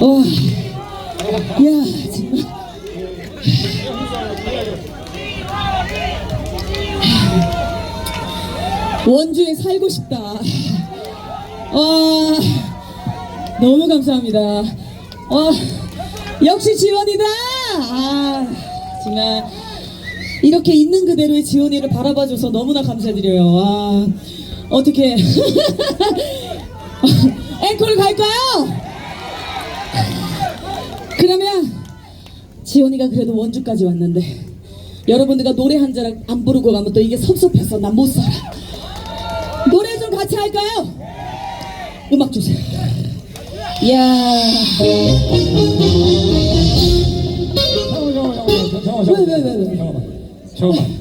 와, 야. 원주에 살고 싶다. 와, 너무 감사합니다. 와, 역시 지원이다. 아, 정말 이렇게 있는 그대로의 지원이를 바라봐줘서 너무나 감사드려요. 와, 어떻게 앵콜 갈까요? 그러면 지원이가 그래도 원주까지 왔는데 여러분들과 노래 한 자락 안 부르고 가면 또 이게 섭섭해서 난 못 살아. 노래 좀 같이 할까요? 음악 주세요. 이야. 잠깐만, 잠깐만, 왜, 왜? 잠깐만, 잠깐만.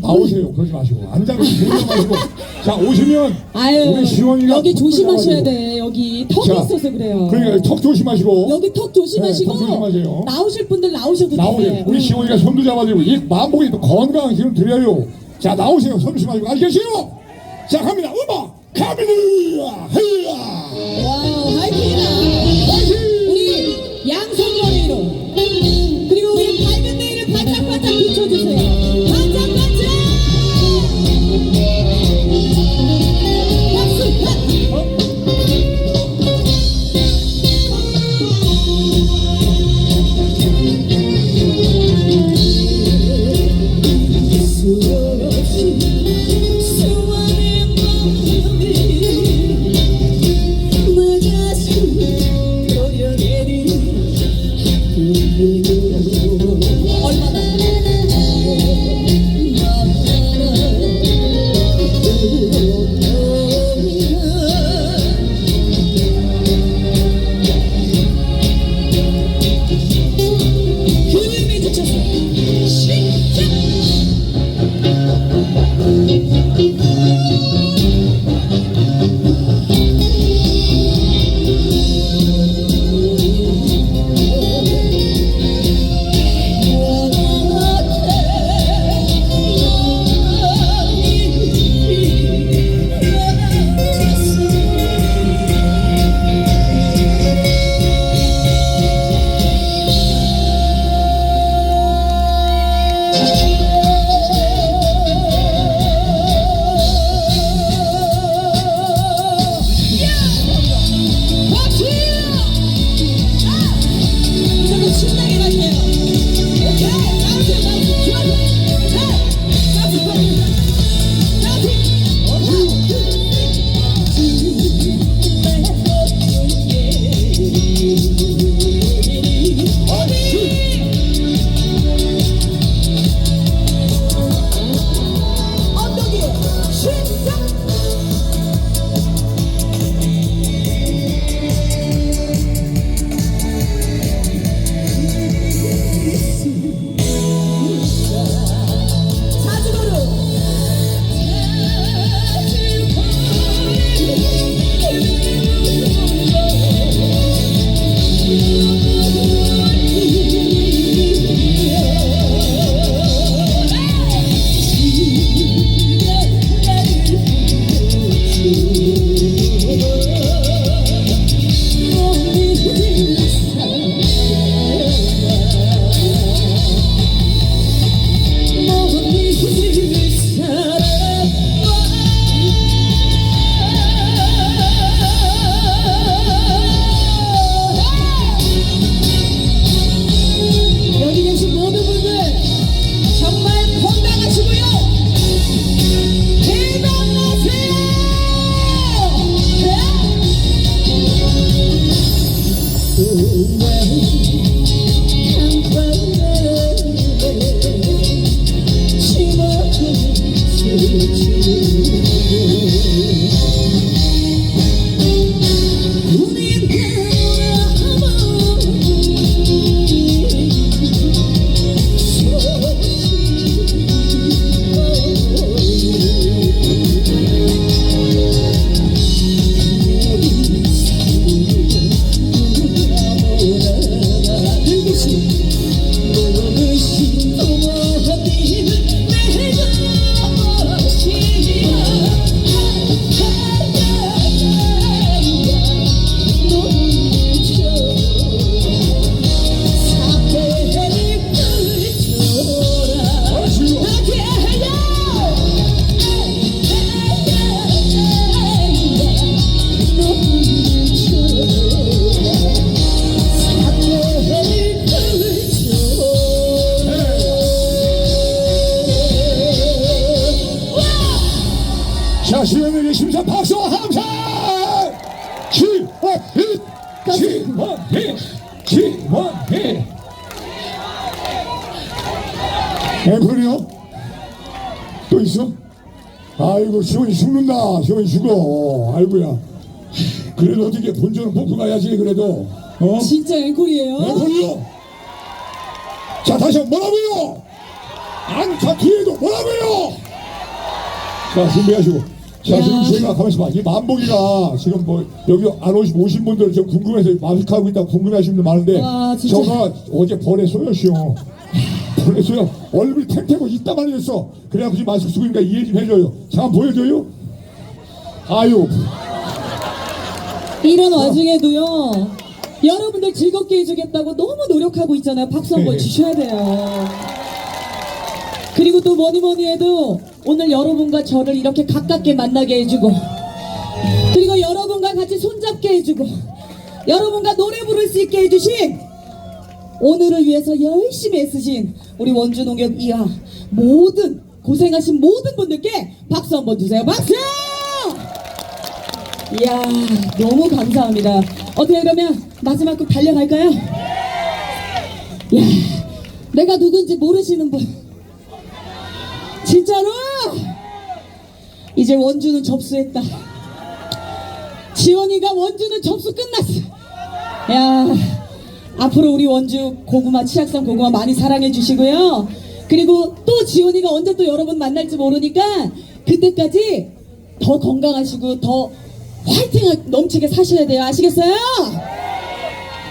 나오세요. 그러지 마시고 앉아서 그러지 마시고. 자 오시면 아유, 우리 시원이가 여기 조심하셔야 붙들어가지고. 돼. 여기 턱이 자, 있어서 그래요. 그러니까 턱 조심하시고. 여기 턱 조심하시고 네, 턱 조심하세요. 나오실 분들 나오셔도 나오세요. 돼요. 우리 시원이가 손도 잡아주고 이또 건강한 힘을 드려요. 자 나오세요. 손 조심하시고 알겠어요? 자 갑니다. 음악. 헤이야. 와우, 화이팅이다. 박수! 앵콜이요? 또 있어? 아이고 시원이 죽는다 시원이 죽어 아이고야 그래도 어떻게 본전은 뽑고 가야지 그래도 어? 진짜 앵콜이에요? 앵콜이요? 자 다시 한 번 뭐라고요? 안타 뒤에도 뭐라고요? 자 준비하시고 자 야. 지금 저희가 가만있어 봐이 만복이가 지금 뭐 여기 안 오신, 오신 분들 좀 궁금해서 마스크 하고 있다 궁금해하시는 분들 많은데 와, 진짜. 저가 어제 벌에 쏘였시오 쏘여 얼굴이 탱탱고 이따만 했어 그래갖고 지금 마스크 쓰고 있으니까 이해 좀 해줘요. 잠깐 보여줘요. 아유. 이런 와중에도요 여러분들 즐겁게 해주겠다고 너무 노력하고 있잖아요. 박수 한번 네. 주셔야 돼요. 그리고 또 뭐니 뭐니 해도 오늘 여러분과 저를 이렇게 가깝게 만나게 해주고 그리고 여러분과 같이 손잡게 해주고 여러분과 노래 부를 수 있게 해주신 오늘을 위해서 열심히 애쓰신 우리 원주농협 이하 모든 고생하신 모든 분들께 박수 한번 주세요. 박수! 이야 너무 감사합니다. 어떻게 그러면? 마지막 곡 달려갈까요? 이야 내가 누군지 모르시는 분. 진짜로? 이제 원주는 접수했다. 지원이가 원주는 접수 끝났어. 야 앞으로 우리 원주 고구마 치악산 고구마 많이 사랑해 주시고요 그리고 또 지원이가 언제 또 여러분 만날지 모르니까 그때까지 더 건강하시고 더 화이팅 넘치게 사셔야 돼요 아시겠어요?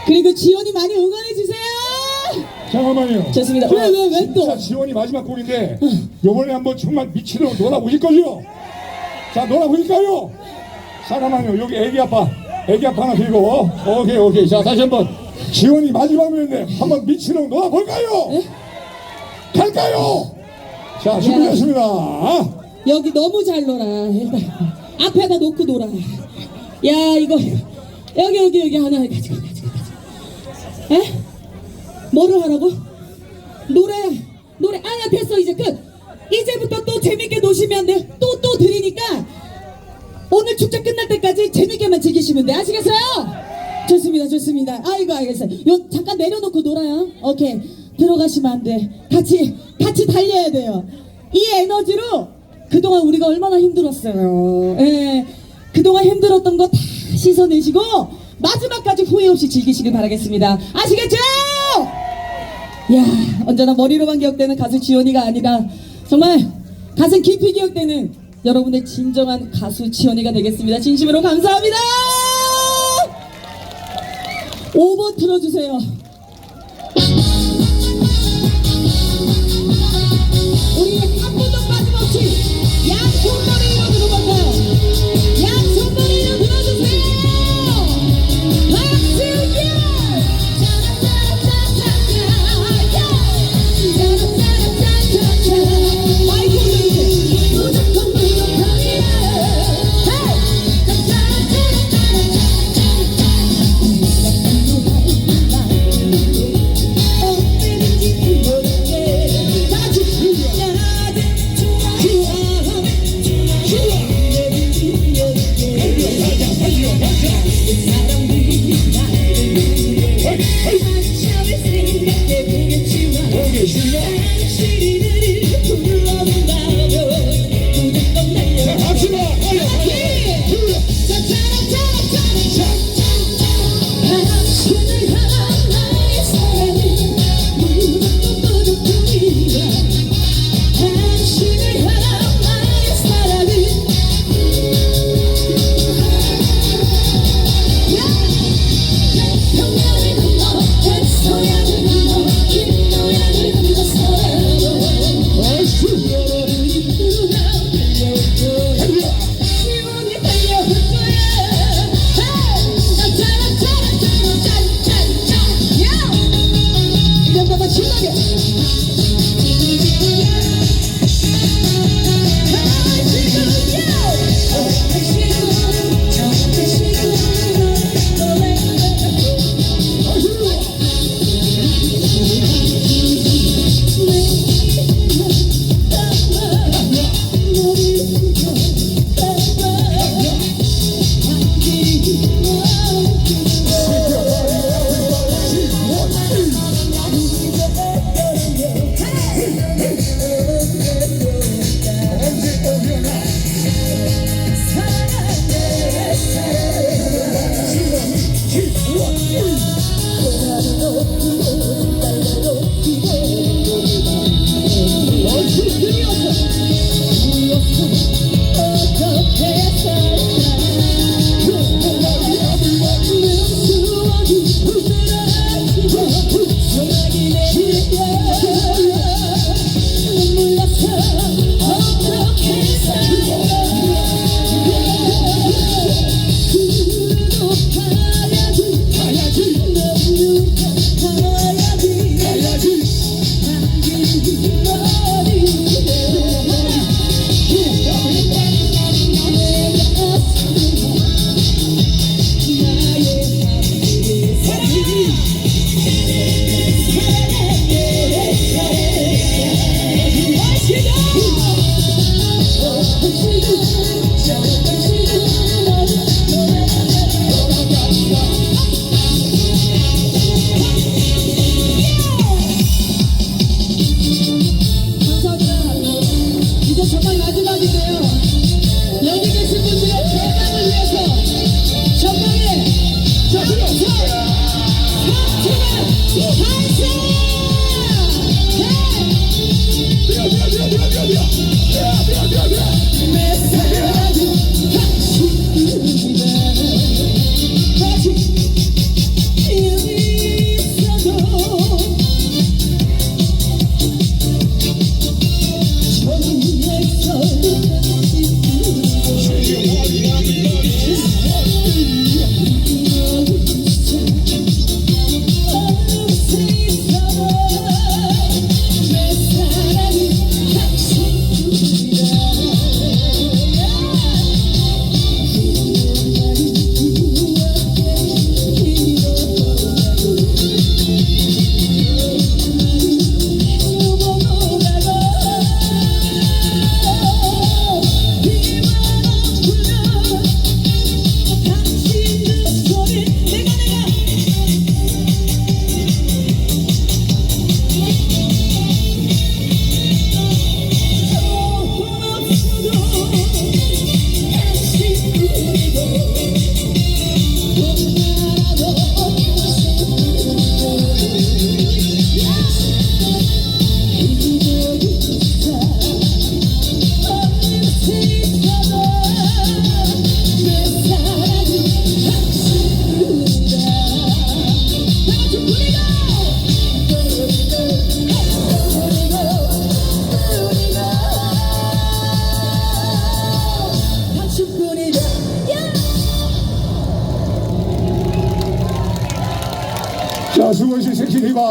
그리고 지원이 많이 응원해 주세요 잠깐만요 좋습니다. 자, 왜, 왜, 왜 진짜 또? 지원이 마지막 곡인데 요번에 한번 정말 미치도록 놀아보실 거죠? 자 놀아보실까요? 잠깐만요 여기 애기 아빠 애기 아빠 하나 들고 오케이 오케이 자 다시 한번 지원이 마지막 노래인데 한번 미치도록 놀아볼까요? 갈까요? 자 준비됐습니다. 여기 너무 잘 놀아. 일단 앞에다 놓고 놀아. 야 이거 여기 여기 여기 하나 가지고 가지고 가지고. 에? 뭐를 하라고? 노래 노래. 아야 됐어. 이제 끝. 이제부터 또 재밌게 노시면 돼 또 또 드리니까 오늘 축제 끝날 때까지 재밌게만 즐기시면 돼. 아시겠어요? 좋습니다 좋습니다. 아이고 알겠어요. 요 잠깐 내려놓고 놀아요. 오케이. 들어가시면 안 돼. 같이 같이 달려야 돼요. 이 에너지로 그동안 우리가 얼마나 힘들었어요. 예. 그동안 힘들었던 거 다 씻어내시고 마지막까지 후회 없이 즐기시길 바라겠습니다. 아시겠죠? 야 언제나 머리로만 기억되는 가수 지원이가 아니라 정말 가슴 깊이 기억되는 여러분의 진정한 가수 지원이가 되겠습니다. 진심으로 감사합니다 5번 틀어주세요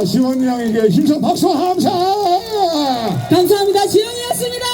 시원이 형에게 힘찬 박수 함사 감사합니다. 지원이었습니다.